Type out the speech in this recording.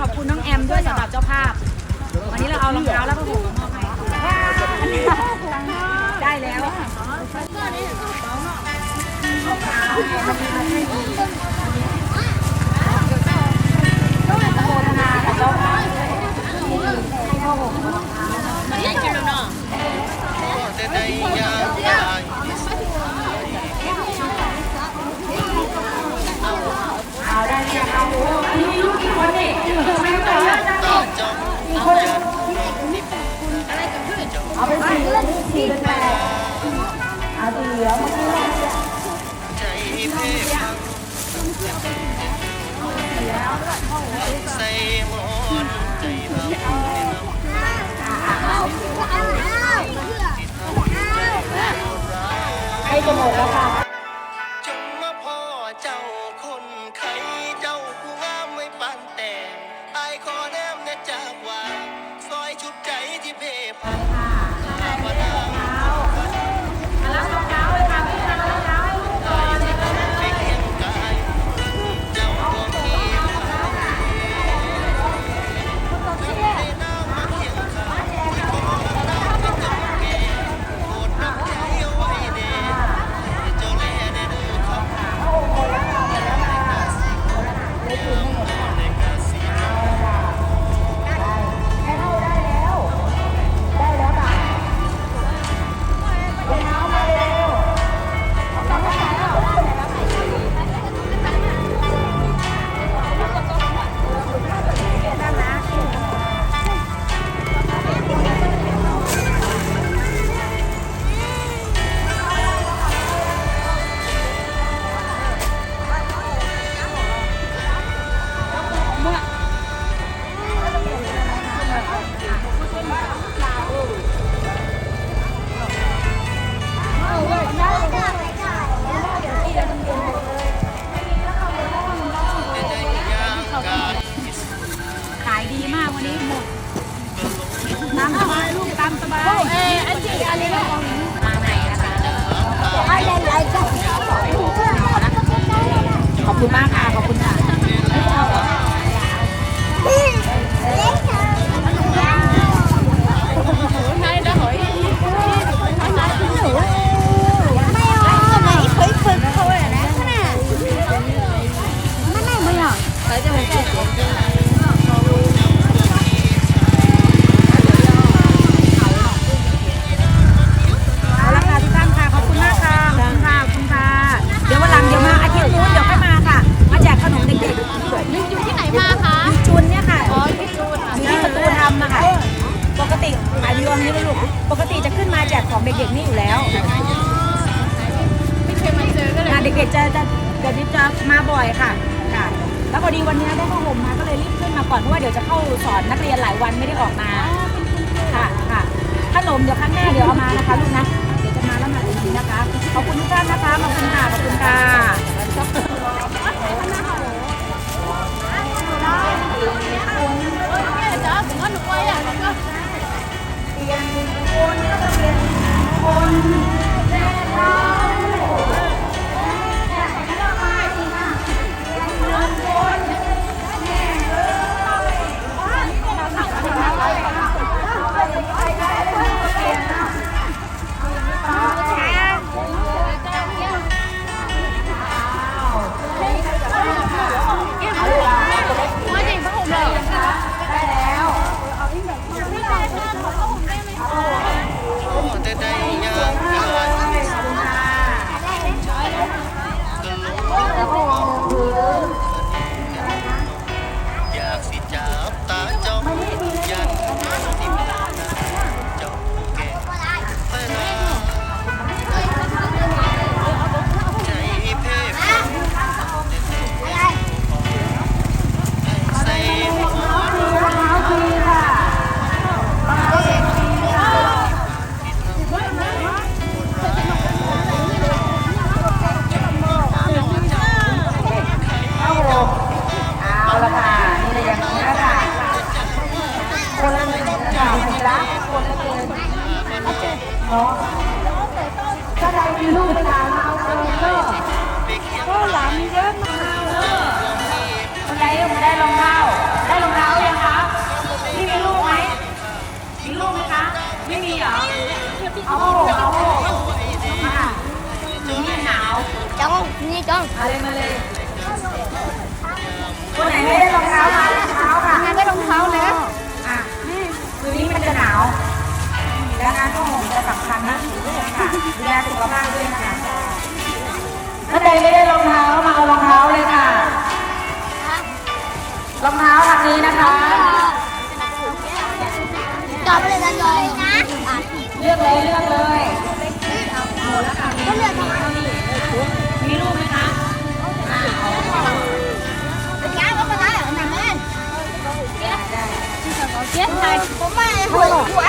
ขอบคุณน้องแอมด้วยสำหรับเจ้าภาพ วันนี้เราเอารองเท้าแล้วก็ห่มมามอบให้ได้แล้ว เยอะจังตอบจอมกี่คนเอาไปสี่สี่เป็นแปดเอาดีเดี๋ยวมาพูดใจเพพังใส่หมอนใจเราในน้ำที่ทำใจเราร้ายให้จะหมดแล้วค่ะามสบายเอออันจีอันนี้มาไหนนะคะขอบคุณมากค่ะ ขอบคุณค่ะ ยวิวอันนี้เลยลูก ปกติจะขึ้นมาแจกของเด็กๆนี่อยู่แล้วไม่เคยมาเจอก็เลยงานเด็กๆจะจะเดี๋ยวนี้จะมาบ่อยค่ะ ค่ะ แล้วพอดีวันนี้ได้ผ้าห่มมา ก็เลยรีบขึ้นมาก่อนเพราะว่าเดี๋ยวจะเข้าสอนนักเรียนหลายวันไม่ได้ออกมา ค่ะค่ะขนมเดี๋ยวครั้งหน้าเดี๋ยวเอามานะคะลูกนะ เดี๋ยวจะมาแล้วมาจริงๆนะคะ ขอบคุณทุกท่านนะคะ ขอบคุณค่ะ ขอบคุณค่ะ เาละค่ะนี่เลยอย่างนี้นะคะคนละหนึ่งค่ะคนละคนละหนึ่งเนาะถ้าใครมีลูกหลานเอาเงิก็ก็หลานมีเยอะมากคนไหนยังไม่ได้รองเท้าได้รองเท้ายังคะนี่มีลูกไหมมีลูกไหมคะไม่มีเหรอเอาเอามาหนูหนาวจ้องนี่จ้องอะไรมาเลย หนาวดังเท้ามาเท้าห่มจะสำคัญนะ 我卖，我，